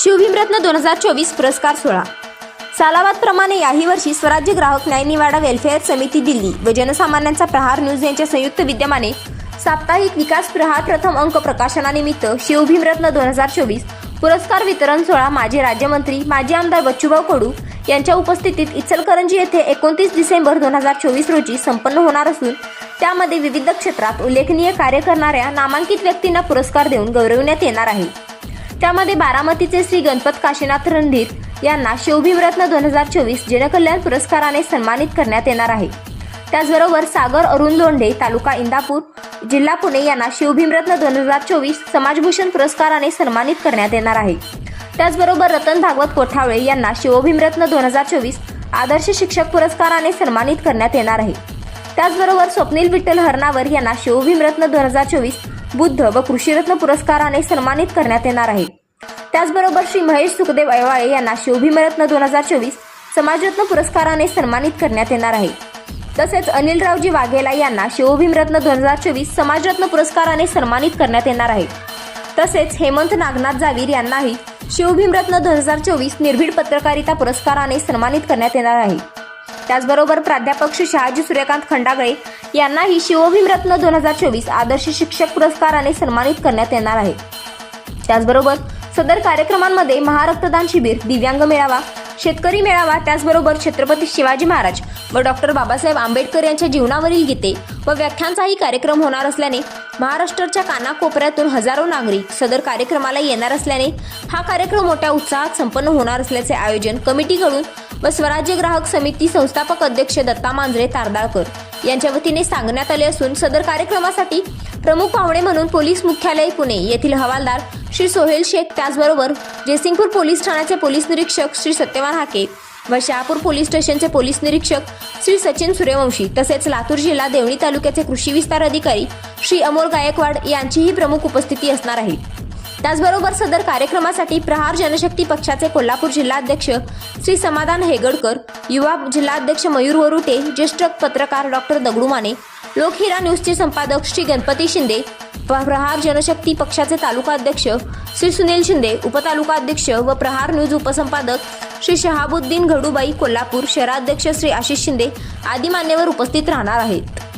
शिवभीमरत्न दोन हजार चोवीस पुरस्कार सोहळा. सालावादप्रमाणे याही वर्षी स्वराज्य ग्राहक न्याय निवाडा वेलफेअर समिती दिल्ली व जनसामान्यांचा प्रहार न्यूज यांच्या संयुक्त विद्यमाने साप्ताहिक विकास प्रहार प्रथम अंक प्रकाशनानिमित्त शिवभीमरत्न दोन हजार चोवीस पुरस्कार वितरण सोहळा माजी राज्यमंत्री माजी आमदार बच्चूभाऊ कडू यांच्या उपस्थितीत इचलकरंजी येथे एकोणतीस डिसेंबर दोन हजार चोवीस रोजी संपन्न होणार असून त्यामध्ये विविध क्षेत्रात उल्लेखनीय कार्य करणाऱ्या नामांकित व्यक्तींना पुरस्कार देऊन गौरविण्यात येणार आहे. त्यामध्ये बारामतीचे श्री गणपत काशीनाथ रणधीर यांना शिवभीमरत्न दोन हजार चोवीस जनकल्याण पुरस्काराने सन्मानित करण्यात येणार आहे. त्याचबरोबर सागर अरुण लोंढे तालुका इंदापूर जिल्हा पुणे यांना शिवभीमरत्न दोन हजार चोवीस समाजभूषण पुरस्काराने सन्मानित करण्यात येणार आहे. त्याचबरोबर रतन भागवत कोठावळे यांना शिवभीमरत्न दोन हजार चोवीस आदर्श शिक्षक पुरस्काराने सन्मानित करण्यात येणार आहे. त्याचबरोबर स्वप्नील विठ्ठल हरणावर यांना शिवभीमरत्न दोन हजार चोवीस बुद्ध व कृषीरत्न पुरस्काराने सन्मानित करण्यात येणार आहे. त्याचबरोबर श्री महेश सुखदेव ऐवाळे यांना शिवभीमरत्न दोन हजार चोवीस समाजरत्न पुरस्काराने सन्मानित करण्यात येणार आहे. तसेच अनिलरावजी वाघेला यांना शिवभीमरत्न दोन हजार चोवीस समाजरत्न पुरस्काराने सन्मानित करण्यात येणार आहे. तसेच हेमंत नागनाथ जावीर यांनाही शिवभीमरत्न दोन हजार चोवीस निर्भीड पत्रकारिता पुरस्काराने सन्मानित करण्यात येणार आहे. त्याचबरोबर प्राध्यापक श्री शहाजी सूर्यकांत खंडागळे यांनाही शिवभीमरत्न दोन हजार चोवीस आदर्श शिक्षक पुरस्काराने सन्मानित करण्यात येणार आहे. त्याचबरोबर सदर कार्यक्रमांमध्ये महारक्तदान शिबिर दिव्यांग मेळावा शेतकरी मेळावा त्याचबरोबर छत्रपती शिवाजी महाराज व डॉक्टर बाबासाहेब आंबेडकर यांच्या जीवनावरील गीते व व्याख्यानचाही कार्यक्रम होणार असल्याने महाराष्ट्राच्या कानाकोपऱ्यातून हजारो नागरिक सदर कार्यक्रमाला येणार असल्याने हा कार्यक्रम मोठ्या उत्साहात संपन्न होणार असल्याचे आयोजन कमिटीकडून व स्वराज्य ग्राहक समिती संस्थापक अध्यक्ष दत्ता मांजरे तारदाळकर यांच्या वतीने सांगण्यात आले असून सदर कार्यक्रमासाठी प्रमुख पाहुणे म्हणून पोलीस मुख्यालय पुणे येथील हवालदार श्री सोहेल शेख त्याचबरोबर जयसिंगपूर पोलीस ठाण्याचे पोलीस निरीक्षक श्री सत्यवान हाके व शहापूर पोलीस स्टेशनचे पोलीस निरीक्षक श्री सचिन सूर्यवंशी तसेच लातूर जिल्हा देवणी तालुक्याचे कृषी विस्तार अधिकारी श्री अमोल गायकवाड यांचीही प्रमुख उपस्थिती असणार आहे. त्याचबरोबर सदर कार्यक्रमासाठी प्रहार जनशक्ती पक्षाचे कोल्हापूर जिल्हाध्यक्ष श्री समाधान हेगडकर युवा जिल्हाध्यक्ष मयूर वरुटे ज्येष्ठ पत्रकार डॉक्टर दगडू माने लोकहिरा न्यूजचे संपादक श्री गणपती शिंदे प्रहार जनशक्ती पक्षाचे तालुका अध्यक्ष श्री सुनील शिंदे उपतालुका अध्यक्ष व प्रहार न्यूज उपसंपादक श्री शहाबुद्दीन घडूबाई कोल्हापूर शहराध्यक्ष श्री आशिष शिंदे आदी मान्यवर उपस्थित राहणार आहेत.